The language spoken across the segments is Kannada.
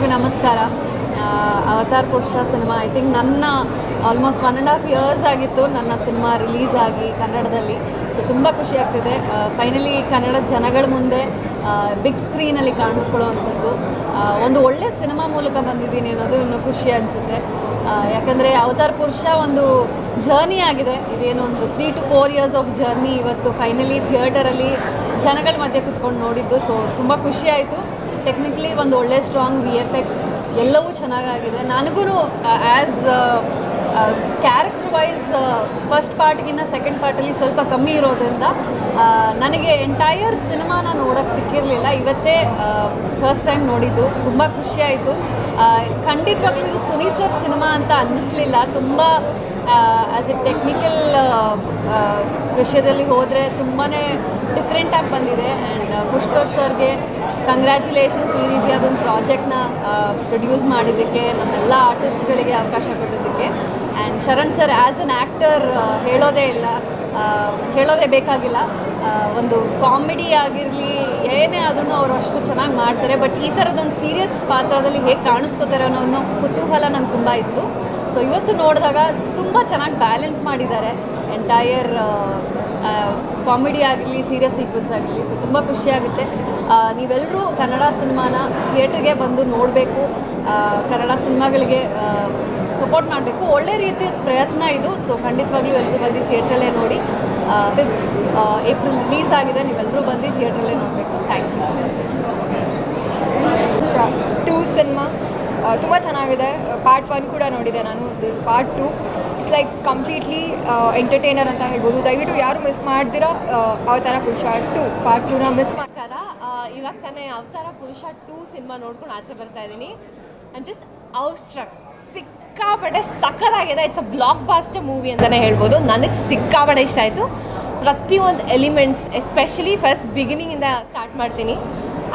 ಎಲ್ರಿಗೂ ನಮಸ್ಕಾರ. Avatar Purusha cinema I think ನನ್ನ almost one and half years ಆಗಿತ್ತು ನನ್ನ ಸಿನಿಮಾ ರಿಲೀಸ್ ಆಗಿ ಕನ್ನಡದಲ್ಲಿ. ಸೊ ತುಂಬ ಖುಷಿ ಆಗ್ತಿದೆ. ಫೈನಲಿ ಕನ್ನಡ ಜನಗಳ ಮುಂದೆ ಬಿಗ್ ಸ್ಕ್ರೀನಲ್ಲಿ ಕಾಣಿಸ್ಕೊಳ್ಳೋವಂಥದ್ದು. ಒಂದು ಒಳ್ಳೆ ಸಿನಿಮಾ ಮೂಲಕ ಬಂದಿದ್ದೀನಿ ಅನ್ನೋದು ಇನ್ನೂ ಖುಷಿ ಅನಿಸುತ್ತೆ. ಯಾಕಂದರೆ ಅವತಾರ್ ಪುರುಷ ಒಂದು ಜರ್ನಿ ಆಗಿದೆ. ಇದೇನು ಒಂದು three to four years of journey ಇವತ್ತು ಫೈನಲಿ ಥಿಯೇಟರಲ್ಲಿ ಜನಗಳ ಮಧ್ಯೆ ಕುತ್ಕೊಂಡು ನೋಡಿದ್ದು. ಸೊ ತುಂಬ ಖುಷಿ ಆಯಿತು. ಟೆಕ್ನಿಕಲಿ ಒಂದು ಒಳ್ಳೆ ಸ್ಟ್ರಾಂಗ್ ವಿ ಎಫ್ ಎಕ್ಸ್ ಎಲ್ಲವೂ ಚೆನ್ನಾಗಾಗಿದೆ. ನನಗೂ ಆ್ಯಸ್ ಕ್ಯಾರೆಕ್ಟರ್ ವೈಸ್ ಫಸ್ಟ್ ಪಾರ್ಟ್ಗಿಂತ ಸೆಕೆಂಡ್ ಪಾರ್ಟಲ್ಲಿ ಸ್ವಲ್ಪ ಕಮ್ಮಿ ಇರೋದ್ರಿಂದ ನನಗೆ ಎಂಟೈರ್ ಸಿನಿಮಾನ ನೋಡೋಕ್ಕೆ ಸಿಕ್ಕಿರಲಿಲ್ಲ. ಇವತ್ತೇ ಫಸ್ಟ್ ಟೈಮ್ ನೋಡಿದ್ದು. ತುಂಬ ಖುಷಿಯಾಯಿತು. ಖಂಡಿತವಾಗ್ಲೂ ಇದು ಸುನಿ ಸರ್ ಸಿನಿಮಾ ಅಂತ ಅನ್ನಿಸ್ಲಿಲ್ಲ. ತುಂಬ ಆ್ಯಸ್ ಎ ಟೆಕ್ನಿಕಲ್ ವಿಷಯದಲ್ಲಿ ಹೋದರೆ ತುಂಬಾ ಡಿಫ್ರೆಂಟಾಗಿ ಬಂದಿದೆ. ಆ್ಯಂಡ್ ಪುಷ್ಕರ್ ಸರ್ಗೆ ಕಂಗ್ರ್ಯಾಚುಲೇಷನ್ಸ್ ಈ ರೀತಿಯಾದೊಂದು ಪ್ರಾಜೆಕ್ಟ್ನ ಪ್ರೊಡ್ಯೂಸ್ ಮಾಡಿದ್ದಕ್ಕೆ, ನಮ್ಮೆಲ್ಲ ಆರ್ಟಿಸ್ಟ್ಗಳಿಗೆ ಅವಕಾಶ ಕೊಟ್ಟಿದ್ದಕ್ಕೆ. And Sharan sir as an actor ಹೇಳೋದೇ ಇಲ್ಲ ಹೇಳೋದೇ ಬೇಕಾಗಿಲ್ಲ. ಒಂದು ಕಾಮಿಡಿ ಆಗಿರಲಿ, ಏನೇ ಆದ್ರೂ ಅವರು ಅಷ್ಟು ಚೆನ್ನಾಗಿ ಮಾಡ್ತಾರೆ. ಬಟ್ ಈ ಥರದೊಂದು ಸೀರಿಯಸ್ ಪಾತ್ರದಲ್ಲಿ ಹೇಗೆ ಕಾಣಿಸ್ಕೋತಾರೆ ಅನ್ನೋ ಅನ್ನೋ ಕುತೂಹಲ ನಂಗೆ ತುಂಬ ಇತ್ತು. ಸೊ ಇವತ್ತು ನೋಡಿದಾಗ ತುಂಬ ಚೆನ್ನಾಗಿ ಬ್ಯಾಲೆನ್ಸ್ ಮಾಡಿದ್ದಾರೆ. ಎಂಟೈರ್ ಕಾಮಿಡಿ ಆಗಲಿ ಸೀರಿಯಸ್ ಸೀಕ್ವೆನ್ಸ್ ಆಗಲಿ ಸೊ ತುಂಬ ಖುಷಿಯಾಗುತ್ತೆ. ನೀವೆಲ್ಲರೂ ಕನ್ನಡ ಸಿನಿಮಾನ ಥಿಯೇಟ್ರಿಗೆ ಬಂದು ನೋಡಬೇಕು. ಕನ್ನಡ ಸಿನಿಮಾಗಳಿಗೆ ಸಪೋರ್ಟ್ ಮಾಡಬೇಕು. ಒಳ್ಳೆ ರೀತಿಯ ಪ್ರಯತ್ನ ಇದು. ಸೊ ಖಂಡಿತವಾಗ್ಲೂ ಎಲ್ಲರೂ ಬಂದು ಥಿಯೇಟ್ರಲ್ಲೇ ನೋಡಿ. ಫಿಫ್ತ್ ಏಪ್ರಿಲ್ ರಿಲೀಸ್ ಆಗಿದೆ. ನೀವೆಲ್ಲರೂ ಬಂದು ಥಿಯೇಟ್ರಲ್ಲೇ ನೋಡಬೇಕು. ಥ್ಯಾಂಕ್ ಯು ಟೂ ಸಿನಿಮಾ ತುಂಬ ಚೆನ್ನಾಗಿದೆ. ಪಾರ್ಟ್ ಒನ್ ಕೂಡ ನೋಡಿದೆ ನಾನು. Part two it's like completely entertainer ಅಂತ ಹೇಳ್ಬೋದು. ದಯವಿಟ್ಟು ಯಾರು ಮಿಸ್ ಮಾಡ್ದಿರಾ ಅವತಾರ ಪುರುಷ ಟು. ಪಾರ್ಟ್ ಟೂನ ಮಿಸ್ ಮಾಡ್ತಾರ? ಇವಾಗ ತಾನೇ ಅವತಾರ ಪುರುಷ ಟೂ ಸಿನಿಮಾ ನೋಡ್ಕೊಂಡು ಆಚೆ ಬರ್ತಾ ಇದ್ದೀನಿ. ಆ್ಯಂಡ್ ಜಸ್ಟ್ ಔಟ್ಸ್ಟ್ರಕ್ ಸಿಕ್ಕಾಪಟ್ಟೆ ಸಖತ್ತಾಗಿದೆ it's a blockbuster movie ಅಂತಲೇ ಹೇಳ್ಬೋದು. ನನಗೆ ಸಿಕ್ಕಾಪಟ್ಟೆ ಇಷ್ಟ ಆಯಿತು. ಪ್ರತಿಯೊಂದು ಎಲಿಮೆಂಟ್ಸ್ ಎಸ್ಪೆಷಲಿ ಫಸ್ಟ್ ಬಿಗಿನಿಂಗಿಂದ ಸ್ಟಾರ್ಟ್ ಮಾಡ್ತೀನಿ.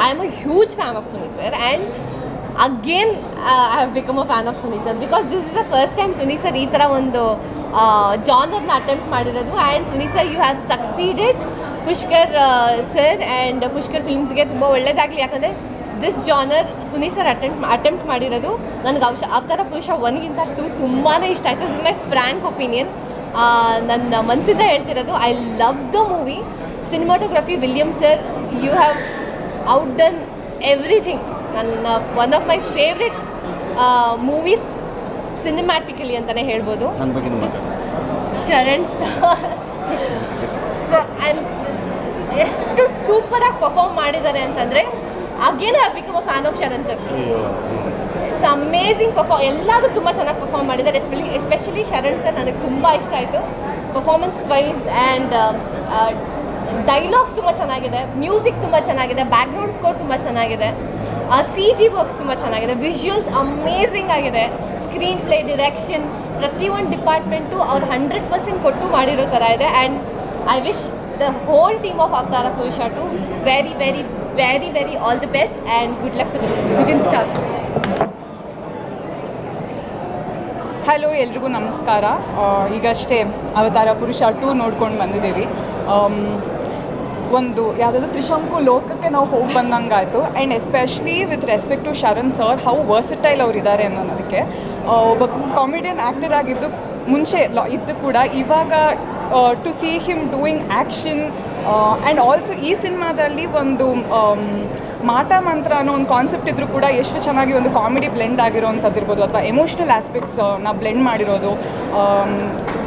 I am a huge fan of Suni sir and again I have become a fan of Suni sir because this is the first time Suni sir ಈ ಥರ ಒಂದು ಜಾನರ್ನ ಅಟೆಂಪ್ಟ್ ಮಾಡಿರೋದು. And Suni sir you have succeeded Pushkar sir and Pushkar ಫಿಲ್ಮ್ಸ್ಗೆ ತುಂಬ ಒಳ್ಳೆಯದಾಗಲಿ ಯಾಕಂದರೆ this genre Suni sir attempt attempt ಮಾಡಿರೋದು ನನಗೆ ಅವಶ ಅವತಾರ ಪುರುಷ ಒನ್ಗಿಂತ ಟೂ ತುಂಬಾ ಇಷ್ಟ ಆಯಿತು. ಇಸ್ ಮೈ ಫ್ರ್ಯಾಂಕ್ ಒಪಿನಿಯನ್ ನನ್ನ ಮನಸ್ಸಿಂದ ಹೇಳ್ತಿರೋದು I love the movie cinematography William sir you have outdone everything ನನ್ನ one of my favourite movies cinematically ಅಂತಲೇ ಹೇಳ್ಬೋದು. ಶರಣ್ ಸೊ ಆ್ಯಂಡ್ ಎಷ್ಟು ಸೂಪರಾಗಿ ಪರ್ಫಾರ್ಮ್ ಮಾಡಿದ್ದಾರೆ ಅಂತಂದರೆ again have become a fan of Sharan sir. It's amazing perform ಎಲ್ಲರೂ ತುಂಬ ಚೆನ್ನಾಗಿ ಪರ್ಫಾರ್ಮ್ ಮಾಡಿದ್ದಾರೆ ಎಸ್ಪೆಲಿ ಎಸ್ಪೆಷಲಿ ಶರಣ್ ಸರ್ ನನಗೆ ತುಂಬ ಇಷ್ಟ ಆಯಿತು. ಪರ್ಫಾರ್ಮೆನ್ಸ್ ವೈಸ್ ಆ್ಯಂಡ್ ಡೈಲಾಗ್ಸ್ ತುಂಬ ಚೆನ್ನಾಗಿದೆ ಮ್ಯೂಸಿಕ್ ತುಂಬ ಚೆನ್ನಾಗಿದೆ ಬ್ಯಾಕ್ಗ್ರೌಂಡ್ ಸ್ಕೋರ್ ತುಂಬ ಚೆನ್ನಾಗಿದೆ. ಸಿ ಜಿ ವರ್ಕ್ಸ್ ತುಂಬ ಚೆನ್ನಾಗಿದೆ. ವಿಷುವಲ್ಸ್ ಅಮೇಝಿಂಗ್ ಆಗಿದೆ. ಸ್ಕ್ರೀನ್ ಪ್ಲೇ ಡಿರೆಕ್ಷನ್ ಪ್ರತಿಯೊಂದು ಡಿಪಾರ್ಟ್ಮೆಂಟು ಅವ್ರು ಹಂಡ್ರೆಡ್ ಪರ್ಸೆಂಟ್ ಕೊಟ್ಟು ಮಾಡಿರೋ ಥರ ಇದೆ. And I wish the whole team of Avatara Purusha to very very very very all the best and good luck can start hello ಎಲ್ರಿಗೂ ನಮಸ್ಕಾರ. ಆ, ಈಗಷ್ಟೇ ಅವತಾರ ಪುರುಷ ಟೂ ನೋಡ್ಕೊಂಡು ಬಂದಿದ್ದೀವಿ. ಆಮ್, ಒಂದು ಯಾವುದಾದ್ರು ತ್ರಿಶಂಕು ಲೋಕಕ್ಕೆ ನಾವು ಹೋಗಿ ಬಂದಂಗಾಯಿತು. And especially with respect to Sharan sir how versatile ಅವ್ರು ಇದ್ದಾರೆ ಅನ್ನೋದಕ್ಕೆ ಒಬ್ಬ ಕಾಮಿಡಿಯನ್ ಆ್ಯಕ್ಟರ್ ಆಗಿದ್ದು ಮುಂಚೆ ಇದ್ದು ಕೂಡ ಇವಾಗ to see him doing action and also ಈ ಸಿನಿಮಾದಲ್ಲಿ ಒಂದು ಮಾಟ ಮಂತ್ರ ಅನ್ನೋ ಒಂದು ಕಾನ್ಸೆಪ್ಟ್ ಇದ್ರೂ ಕೂಡ ಎಷ್ಟು ಚೆನ್ನಾಗಿ ಒಂದು ಕಾಮಿಡಿ ಬ್ಲೆಂಡ್ ಆಗಿರೋವಂಥದ್ದು ಇರ್ಬೋದು ಅಥವಾ ಎಮೋಷ್ನಲ್ ಆಸ್ಪೆಕ್ಟ್ಸ್ನ ಬ್ಲೆಂಡ್ ಮಾಡಿರೋದು. ಆಮ್,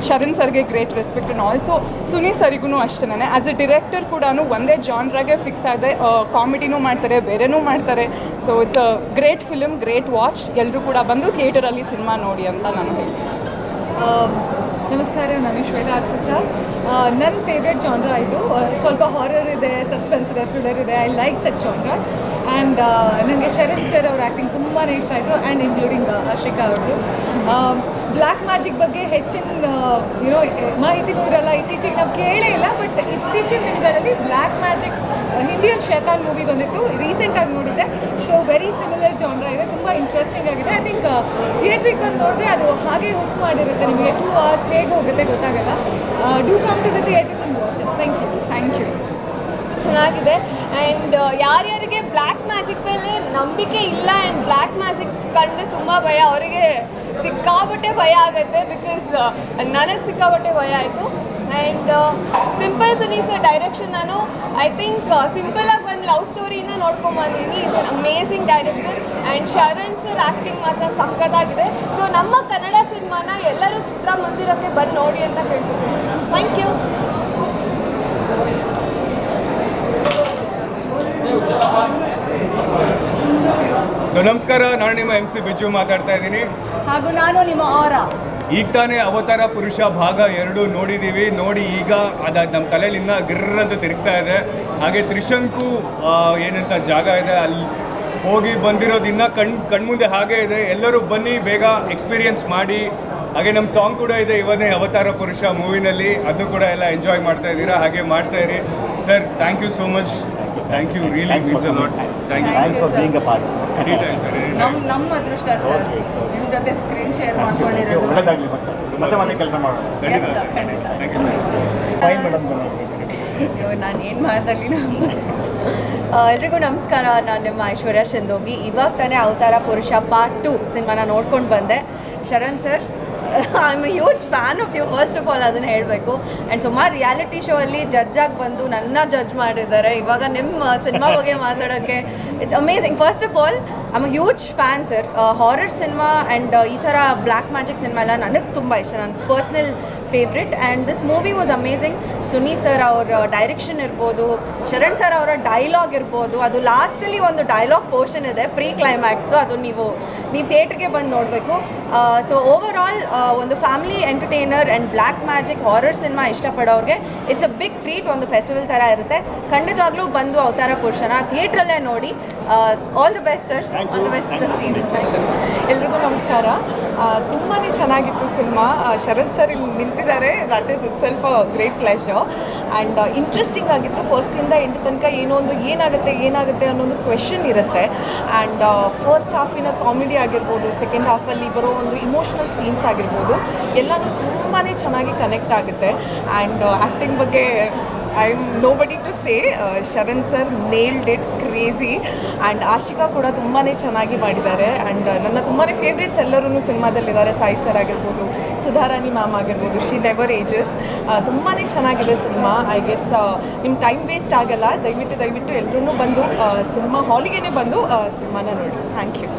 ಶರಣ್ ಸರ್ಗೆ great respect and also Suni ಸರಿಗೂ ಅಷ್ಟೇ ಆ್ಯಸ್ ಎ ಡಿರೆಕ್ಟರ್ ಕೂಡ ಒಂದೇ ಜಾನ್ರಾಗೆ ಫಿಕ್ಸ್ ಆಗಿದೆ ಕಾಮಿಡಿನೂ ಮಾಡ್ತಾರೆ ಬೇರೆನೂ ಮಾಡ್ತಾರೆ. So it's a great film great watch ಎಲ್ಲರೂ ಕೂಡ ಬಂದು ಥಿಯೇಟರಲ್ಲಿ ಸಿನಿಮಾ ನೋಡಿ ಅಂತ ನಾನು ಹೇಳ್ತೀನಿ. ನಮಸ್ಕಾರ, ನಾನು ಶ್ವೇತಾ ಪ್ರಸಾದ್ ನನ್ನ ಫೇವ್ರೆಟ್ ಜಾನ್ರ ಇದು. ಸ್ವಲ್ಪ ಹಾರರ್ ಇದೆ ಸಸ್ಪೆನ್ಸ್ ಇದೆ ಥ್ರಿಲ್ಲರ್ ಇದೆ. I like such genres and ನನಗೆ ಶರಣ್ ಸರ್ ಅವ್ರ ಆ್ಯಕ್ಟಿಂಗ್ ತುಂಬಾ ಇಷ್ಟ ಆಯಿತು ಆ್ಯಂಡ್ ಇನ್ಕ್ಲೂಡಿಂಗ್ ಆಶಿಕಾ ಅವ್ರದ್ದು ಬ್ಲ್ಯಾಕ್ ಮ್ಯಾಜಿಕ್ ಬಗ್ಗೆ ಹೆಚ್ಚಿನ ಯುನೋ ಮಾಹಿತಿನೂ ಇರಲ್ಲ. ಇತ್ತೀಚೆಗೆ ನಾವು ಕೇಳೇ ಇಲ್ಲ ಬಟ್ ಇತ್ತೀಚಿನ ದಿನಗಳಲ್ಲಿ ಬ್ಲ್ಯಾಕ್ ಮ್ಯಾಜಿಕ್ ಹಿಂದಿಯಲ್ಲಿ ಶೇತಾನ್ ಮೂವಿ ಬಂದಿತ್ತು. ರೀಸೆಂಟಾಗಿ ನೋಡಿದ್ದೆ. ಸೊ ವೆರಿ ಸಿಮಿಲರ್ ಜಾನ್ರ ಇದೆ. ತುಂಬ ಇಂಟ್ರೆಸ್ಟಿಂಗ್ ಆಗಿದೆ. ಐ ಥಿಂಕ್ ಥಿಯೇಟ್ರಿಗೆ ಬಂದು ನೋಡಿದ್ರೆ ಅದು ಹಾಗೆ ಹುಕ್ ಮಾಡಿರುತ್ತೆ. ನಿಮಗೆ ಟೂ ಅವರ್ಸ್ ಹೇಗೆ ಹೋಗುತ್ತೆ ಗೊತ್ತಾಗಲ್ಲ. Do come to the theatres and watch thank you thank you ಚೆನ್ನಾಗಿದೆ. ಆ್ಯಂಡ್ ಯಾರ್ಯಾರಿಗೆ ಬ್ಲ್ಯಾಕ್ ಮ್ಯಾಜಿಕ್ ಮೇಲೆ ನಂಬಿಕೆ ಇಲ್ಲ ಆ್ಯಂಡ್ ಬ್ಲ್ಯಾಕ್ ಮ್ಯಾಜಿಕ್ ಕಂಡು ತುಂಬ ಭಯ. ಅವರಿಗೆ ಸಿಕ್ಕಾಪಟ್ಟೆ ಭಯ ಆಗುತ್ತೆ ಬಿಕಾಸ್ ನನಗೆ ಸಿಕ್ಕಾಪಟ್ಟೆ ಭಯ ಆಯಿತು. And simple Suni sir direction ನಾನು ಐ ಥಿಂಕ್ ಸಿಂಪಲಾಗಿ ಒಂದು ಲವ್ ಸ್ಟೋರಿನ ನೋಡ್ಕೊಂಬಂದಿನಿ. Is an amazing director and Sharan sir acting ಮಾತ್ರ ಸಖತ್ತಾಗಿದೆ. ಸೊ ನಮ್ಮ ಕನ್ನಡ ಸಿನಿಮಾನ ಎಲ್ಲರೂ ಚಿತ್ರಮಂದಿರಕ್ಕೆ ಬಂದು ನೋಡಿ ಅಂತ ಹೇಳ್ತೀನಿ ಥ್ಯಾಂಕ್ ಯು ಸೊ ನಮಸ್ಕಾರ. ನಾನು ನಿಮ್ಮ ಎಂ ಸಿ ಬಿಜು ಮಾತಾಡ್ತಾ ಇದ್ದೀನಿ. ಹಾಗೂ ನಾನು ನಿಮ್ಮ ಅವರ ಈಗ ತಾನೇ ಅವತಾರ ಪುರುಷ ಭಾಗ ಎರಡು ನೋಡಿದ್ದೀವಿ. ನೋಡಿ ಈಗ ಅದ ನಮ್ಮ ತಲೆಯಲ್ಲಿ ಇನ್ನೂ ಗಿರ್ರ್ ಅಂತ ತಿರುಗ್ತಾ ಇದೆ. ಹಾಗೆ ತ್ರಿಶಂಕು ಏನಂತ ಜಾಗ ಇದೆ. ಅಲ್ಲಿ ಹೋಗಿ ಬಂದಿರೋದು ಇನ್ನೂ ಕಣ್ ಕಣ್ಮುಂದೆ ಹಾಗೆ ಇದೆ. ಎಲ್ಲರೂ ಬನ್ನಿ ಬೇಗ ಎಕ್ಸ್ಪೀರಿಯನ್ಸ್ ಮಾಡಿ. ಹಾಗೆ ನಮ್ಮ ಸಾಂಗ್ ಕೂಡ ಇದೆ ಇವನೇ ಅವತಾರ ಪುರುಷ ಮೂವಿನಲ್ಲಿ. ಅದು ಕೂಡ ಎಲ್ಲ ಎಂಜಾಯ್ ಮಾಡ್ತಾ ಇದ್ದೀರಾ? ಹಾಗೆ ಮಾಡ್ತಾ ಇರಿ. Sir thank you so much thank you really means a lot thank you for for a a ನಮ್ಮ ನಮ್ಮ ಅದೃಷ್ಟ ಸರ್. ನಿಮ್ಮ ಜೊತೆ ಸ್ಕ್ರೀನ್ ಶೇರ್. ಮಾಡ್ಕೊಂಡಿರೋದು. ಒಳ್ಳೆದಾಗ್ಲಿ ಮತ್ತೆ. ಮತ್ತೆ ಮತ್ತೆ ಕೆಲಸ ಮಾಡೋಣ. ಫೈನ್ ಮೇಡಮ್ ನಾನು ಏನು ಮಾತಾಡಲಿ ಎಲ್ರಿಗೂ ನಮಸ್ಕಾರ. ನಾನು ನಿಮ್ಮ ಐಶ್ವರ್ಯ ಚಂದೋಗಿ ಇವಾಗ ತಾನೇ ಅವತಾರ ಪುರುಷ ಪಾರ್ಟ್ ಟು ಸಿನಿಮಾನ ನೋಡ್ಕೊಂಡು ಬಂದೆ. Sharan sir I am a huge fan of you first of all ಅದನ್ನು ಹೇಳಬೇಕು. ಆ್ಯಂಡ್ ಸುಮಾರು ರಿಯಾಲಿಟಿ ಶೋ ಅಲ್ಲಿ ಜಡ್ಜ್ ಆಗಿ ಬಂದು ನನ್ನ ಜಡ್ಜ್ ಮಾಡಿದ್ದಾರೆ. ಇವಾಗ ನಿಮ್ಮ ಸಿನಿಮಾ ಬಗ್ಗೆ ಮಾತಾಡೋಕ್ಕೆ it's amazing first of all a huge fan sir horror cinema and ಈ ಥರ ಬ್ಲ್ಯಾಕ್ ಮ್ಯಾಜಿಕ್ ಸಿನಿಮಾ ಎಲ್ಲ ನನಗೆ ತುಂಬ ಇಷ್ಟ. ನನ್ನ personal favourite and this movie was amazing Suni sir ಅವ್ರ ಡೈರೆಕ್ಷನ್ ಇರ್ಬೋದು, ಶರಣ್ ಸರ್ ಅವರ ಡೈಲಾಗ್ ಇರ್ಬೋದು, ಅದು ಲಾಸ್ಟಲ್ಲಿ ಒಂದು ಡೈಲಾಗ್ ಪೋರ್ಷನ್ ಇದೆ ಪ್ರೀ ಕ್ಲೈಮ್ಯಾಕ್ಸ್ದು ಅದು ನೀವು ನೀವು ಥಿಯೇಟ್ರಿಗೆ ಬಂದು ನೋಡಬೇಕು. ಸೊ ಓವರ್ ಆಲ್ ಒಂದು family entertainer and black magic horror cinema ಇಷ್ಟಪಡೋರಿಗೆ it's a big treat ಒಂದು ಫೆಸ್ಟಿವಲ್ ಥರ ಇರುತ್ತೆ. ಖಂಡಿತವಾಗ್ಲೂ ಬಂದು ಅವತಾರ ಪುರುಷನ ಥಿಯೇಟ್ರಲ್ಲೇ ನೋಡಿ. All the best sir all the you. Best Thanks team ಎಲ್ರಿಗೂ ನಮಸ್ಕಾರ. ತುಂಬಾ ಚೆನ್ನಾಗಿತ್ತು ಸಿನಿಮಾ. ಶರತ್ ಸರ್ ಇಲ್ಲಿ ನಿಂತಿದ್ದಾರೆ. That is itself a great pleasure and interesting ಆಗಿತ್ತು. ಫಸ್ಟಿಂದ ಎಂಟು ತನಕ ಏನೋ ಒಂದು ಏನಾಗುತ್ತೆ ಏನಾಗುತ್ತೆ ಅನ್ನೋ ಒಂದು ಕ್ವೆಶನ್ ಇರುತ್ತೆ ಆ್ಯಂಡ್ ಫಸ್ಟ್ ಹಾಫಿನ ಕಾಮಿಡಿ ಆಗಿರ್ಬೋದು ಸೆಕೆಂಡ್ ಹಾಫಲ್ಲಿ ಬರೋ ಒಂದು ಇಮೋಷ್ನಲ್ ಸೀನ್ಸ್ ಆಗಿರ್ಬೋದು ಎಲ್ಲನೂ ತುಂಬಾ ಚೆನ್ನಾಗಿ ಕನೆಕ್ಟ್ ಆಗುತ್ತೆ. ಆ್ಯಂಡ್ ಆ್ಯಕ್ಟಿಂಗ್ ಬಗ್ಗೆ I am nobody to say Sharan sir nailed it crazy and Ashika ಕೂಡ ತುಂಬಾ ಚೆನ್ನಾಗಿ ಮಾಡಿದ್ದಾರೆ. ಆ್ಯಂಡ್ ನನ್ನ ತುಂಬಾ ಫೇವ್ರೇಟ್ಸ್ ಎಲ್ಲರೂ ಸಿನಿಮಾದಲ್ಲಿದ್ದಾರೆ. ಸಾಯಿ ಸರ್ ಆಗಿರ್ಬೋದು, ಸುಧಾರಾಣಿ ಮ್ಯಾಮ್ ಆಗಿರ್ಬೋದು ಶಿ ನೆವರ್ ಏಜಸ್ ತುಂಬಾ ಚೆನ್ನಾಗಿದೆ ಸಿನಿಮಾ. ಐ ಗೆಸ್ ನಿಮ್ಮ ಟೈಮ್ ವೇಸ್ಟ್ ಆಗಲ್ಲ. ದಯವಿಟ್ಟು ದಯವಿಟ್ಟು ಎಲ್ಲರೂ ಬಂದು ಸಿನಿಮಾ ಹಾಲಿಗೇನೆ ಬಂದು ಸಿನಿಮಾನ ನೋಡಿ. Thank you